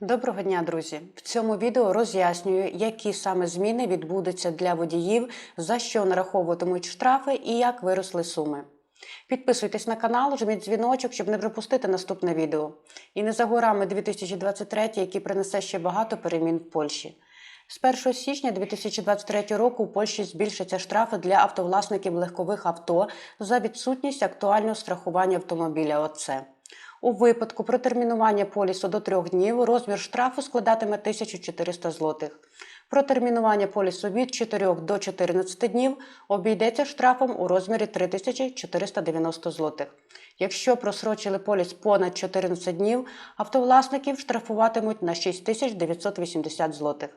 Доброго дня, друзі! В цьому відео роз'яснюю, які саме зміни відбудуться для водіїв, за що нараховуватимуть штрафи і як виросли суми. Підписуйтесь на канал, жміть дзвіночок, щоб не пропустити наступне відео. І не за горами 2023, який принесе ще багато перемін в Польщі. З 1 січня 2023 року у Польщі збільшаться штрафи для автовласників легкових авто за відсутність актуального страхування автомобіля ОЦ. У випадку протермінування полісу до трьох днів розмір штрафу складатиме 1400 злотих. Протермінування полісу від 4 до 14 днів обійдеться штрафом у розмірі 3490 злотих. Якщо просрочили поліс понад 14 днів, автовласників штрафуватимуть на 6980 злотих.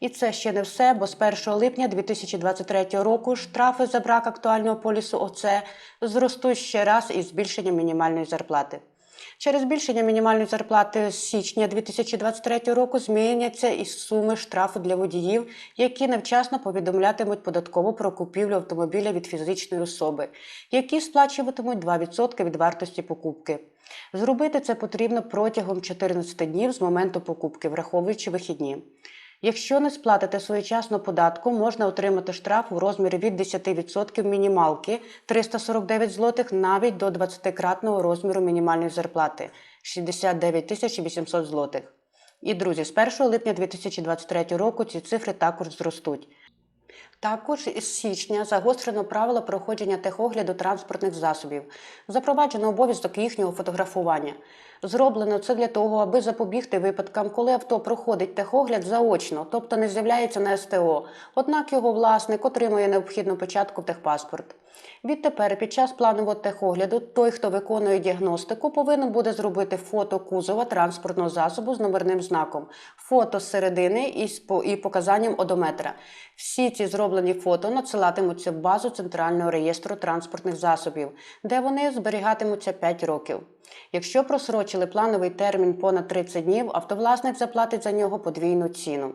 І це ще не все, бо з 1 липня 2023 року штрафи за брак актуального полісу ОЦ зростуть ще раз із збільшенням мінімальної зарплати. Через збільшення мінімальної зарплати з січня 2023 року зміняться і суми штрафу для водіїв, які невчасно повідомлятимуть податково про купівлю автомобіля від фізичної особи, які сплачуватимуть 2% від вартості покупки. Зробити це потрібно протягом 14 днів з моменту покупки, враховуючи вихідні. Якщо не сплатите своєчасно податку, можна отримати штраф у розмірі від 10% мінімалки 349 злотих навіть до 20-кратного розміру мінімальної зарплати 69 тисяч 800 злотих. І друзі, з 1 липня 2023 року ці цифри також зростуть. Також із січня загострено правило проходження техогляду транспортних засобів, запроваджено обов'язок їхнього фотографування. Зроблено це для того, аби запобігти випадкам, коли авто проходить техогляд заочно, тобто не з'являється на СТО, однак його власник отримує необхідну печатку в техпаспорт. Відтепер під час планового техогляду той, хто виконує діагностику, повинен буде зробити фото кузова транспортного засобу з номерним знаком, фото з середини і показанням одометра. Всі ці зроблені фото надсилатимуться в базу Центрального реєстру транспортних засобів, де вони зберігатимуться 5 років. Якщо просрочили плановий термін понад 30 днів, автовласник заплатить за нього подвійну ціну.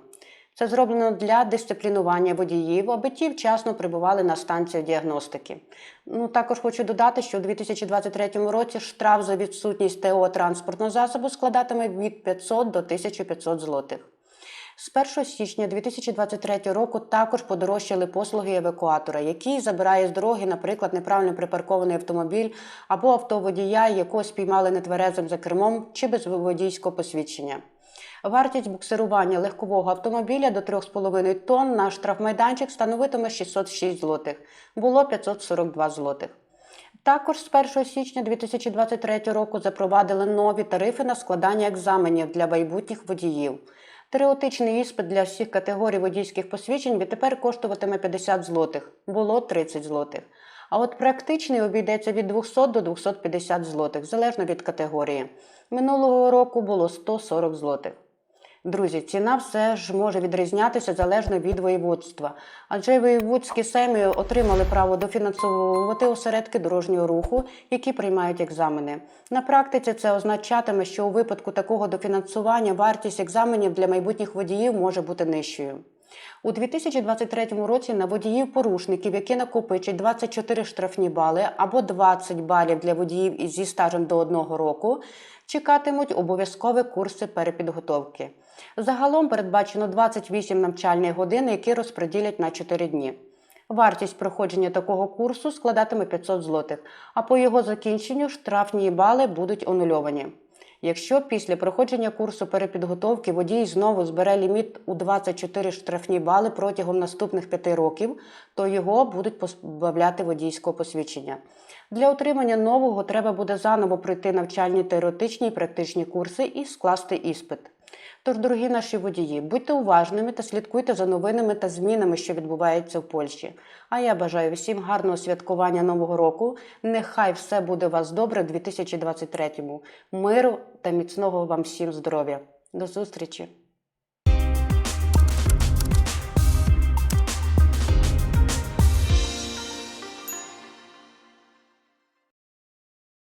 Це зроблено для дисциплінування водіїв, аби ті вчасно прибували на станцію діагностики. Ну також хочу додати, що у 2023 році штраф за відсутність ТО транспортного засобу складатиме від 500 до 1500 злотих. З 1 січня 2023 року також подорожчали послуги евакуатора, який забирає з дороги, наприклад, неправильно припаркований автомобіль або автоводія, якого спіймали нетверезим за кермом чи без водійського посвідчення. Вартість буксирування легкового автомобіля до 3,5 тонн на штрафмайданчик становитиме 606 злотих. Було 542 злотих. Також з 1 січня 2023 року запровадили нові тарифи на складання екзаменів для майбутніх водіїв. Теоретичний іспит для всіх категорій водійських посвідчень відтепер коштуватиме 50 злотих, було 30 злотих. А от практичний обійдеться від 200 до 250 злотих, залежно від категорії. Минулого року було 140 злотих. Друзі, ціна все ж може відрізнятися залежно від воєводства, адже воєводські семі отримали право дофінансовувати осередки дорожнього руху, які приймають екзамени. На практиці це означатиме, що у випадку такого дофінансування вартість екзаменів для майбутніх водіїв може бути нижчою. У 2023 році на водіїв-порушників, які накопичать 24 штрафні бали або 20 балів для водіїв із зі стажем до одного року, чекатимуть обов'язкові курси перепідготовки. Загалом передбачено 28 навчальних годин, які розподілять на 4 дні. Вартість проходження такого курсу складатиме 500 злотих, а по його закінченню штрафні бали будуть анульовані. Якщо після проходження курсу перепідготовки водій знову збере ліміт у 24 штрафні бали протягом наступних 5 років, то його будуть позбавляти водійського посвідчення. Для отримання нового треба буде заново пройти навчальні теоретичні і практичні курси і скласти іспит. Тож, дорогі наші водії, будьте уважними та слідкуйте за новинами та змінами, що відбуваються в Польщі. А я бажаю всім гарного святкування Нового року. Нехай все буде у вас добре у 2023-му. Миру та міцного вам всім здоров'я. До зустрічі!